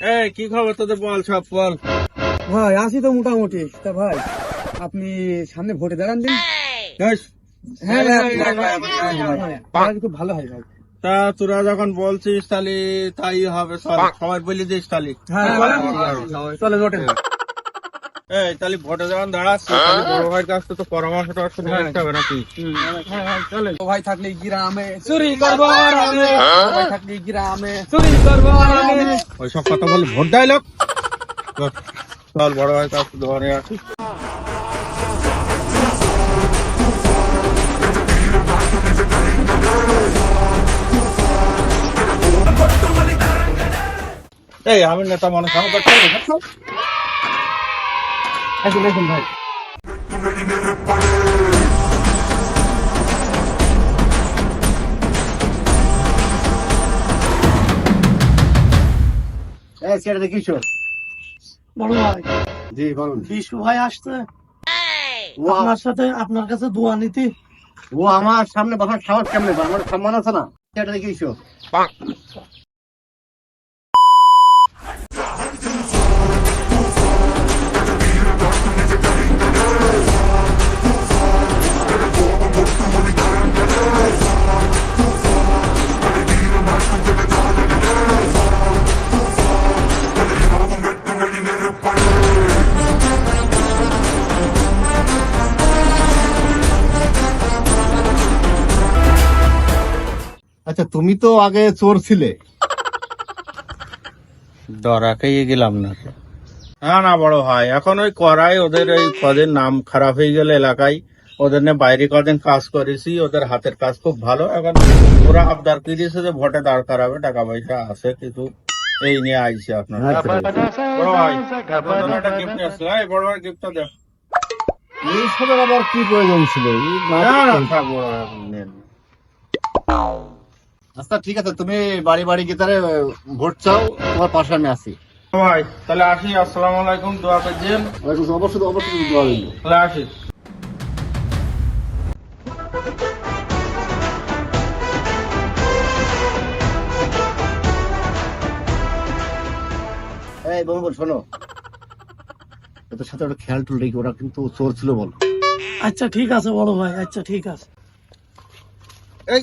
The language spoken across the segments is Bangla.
এই কি খবর তোদের বল সব বল? ভাই আসি তো মোটামুটি। তা ভাই আপনি সামনে ভোটে দাঁড়ান দিন। হ্যাঁ ভাই, খুব ভালো হয় ভাই। তা তোরা যখন বলছিস তাহলে তাই হবে চল সবাই বলে দিস তাহলে। হ্যাঁ চলে ভোটে এই তাহলে ভোটে যখন তাহলে বড় ভাইয়ের কাছ থেকে তো পরামর্শ টরামর্শ নিতে হবে নাকি? তো ভাই থাকলে গ্রামে চুরি করব ভাই থাকলে গ্রামে চুরি করব ওইসব কথা বলে ভোট দেয় লোক। চল, বড় ভাইয়ের কাছ থেকে ধরে আসি। এই আমি নেতা মনে সামনে করতে আসুন আসুন ভাই। সেটা দেখিস বড় ভাই। জি বলুন। বিশু ভাই আসছে। ও আপনার সাথে আপনার কাছে দোয়া নিতে। ও আমার সামনে বসার সাহস কেমনে আমার সম্মান আছে না। সেটা দেখিস আচ্ছা তুমি তো আগে চোর ছিলে। ধরা খেয়ে গেলাম না না না বড় ভাই এখন ওই করাই ওদের ওই কদিন নাম খারাপ হয়ে গেল এলাকায়। ওদের নিয়ে বাইরে কদিন কাজ করেছি ওদের হাতের কাজ খুব ভালো। এখন ওরা আবদার করেছে যে ভোটে দাঁড় করাবে টাকা পয়সা আছে কিছু। এই নিয়ে আইছি আপনার বড় ভাই আপনার জন্য একটা gift নিয়ে বড় ভাই গিফটটা দেখ এইসবের আবার কি প্রয়োজন ছিল? না- না, না, থাক বড় ভাই, নেন। আচ্ছা ঠিক আছে তুমি বাড়ি বাড়ি গিয়ে তাহলে ভোট চাও তোমার পাশে আমি আছি। ভাই তাহলে আসি আসসালামু আলাইকুম দোয়া করছেন অবশ্যই অবশ্যই দোয়া তাহলে আসি। এই বন্ধু শোনো। ওদের সাথে ওটা খেয়াল টুল রেখে ওরা কিন্তু চোর ছিল বল। আচ্ছা ঠিক আছে বড় ভাই আচ্ছা ঠিক আছে। এই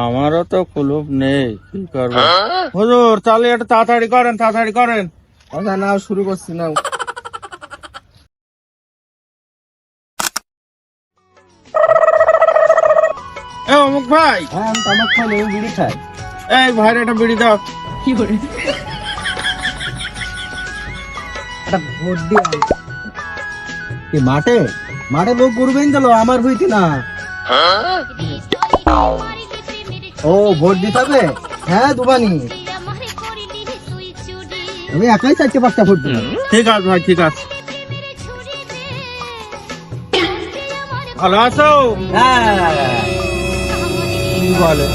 আমারও তো কুলুপ নেই কি করব? হুজুর তাহলে একটু তাড়াতাড়ি করেন তাড়াতাড়ি করেন। আচ্ছা নাও শুরু করছি না এ অমুক ভাই। হ্যাঁ তামাক খাই নেই বিড়ি খাই। এই ভাইয়ের একটা বিড়ি দাও। একটা ভোট দিয়ে কি মাঠে? মাঠে লোক করবেন দিল আমার হইতে না ও ভোট দিতে হবে হ্যাঁ দুবানি আমি একাই চারটে পাঁচটা ভোট দিলাম ঠিক আছে ভাই ঠিক আছে ভালো আছো বলে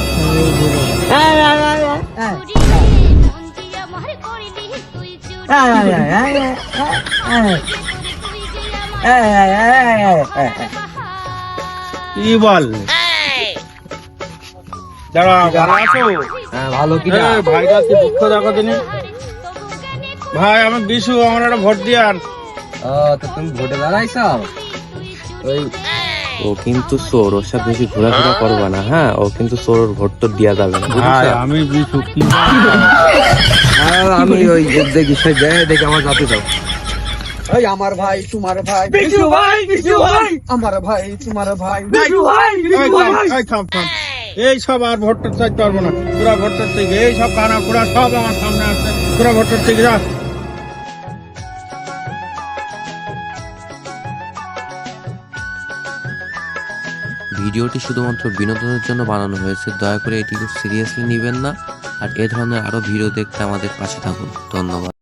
কি বল? ভালো হ্যাঁ ভালো কি এ, ভাইরা দুঃখ দেখো দিনে ভাই আমি বিশু আমার একটা ভোট দিয়ে ও তো তুমি ভোটে দাঁড়াইছ? ওই ও কিন্তু চোর ওর সাথে বেশি ঘোরাফেরা করবে না হ্যাঁ? ও কিন্তু চোর ভোট তো দেওয়া যাবে না আমি হ্যাঁ, আমি ওই দেখি সে দেয় দেখে আমার যাতে যাও ওই আমার ভাই তোমার ভাই। বিশু ভাই বিশু ভাই। আমার ভাই তোমার ভাই। বিশু ভাই এই থাম, এই থাম, থাম। এই সব আর ভোটটা চাইতে পারব না। পুরা ভোটটার থেকে এই সব কানা পুরা সব আমার সামনে আসছে। পুরা ভোটটার থেকে যা। ভিডিওটি শুধুমাত্র বিনোদনের জন্য বানানো হয়েছে। দয়া করে এটি খুব সিরিয়াসলি নেবেন না। আর এ ধরনের আরও ভিডিও দেখতে আমাদের পাশে থাকুন। ধন্যবাদ।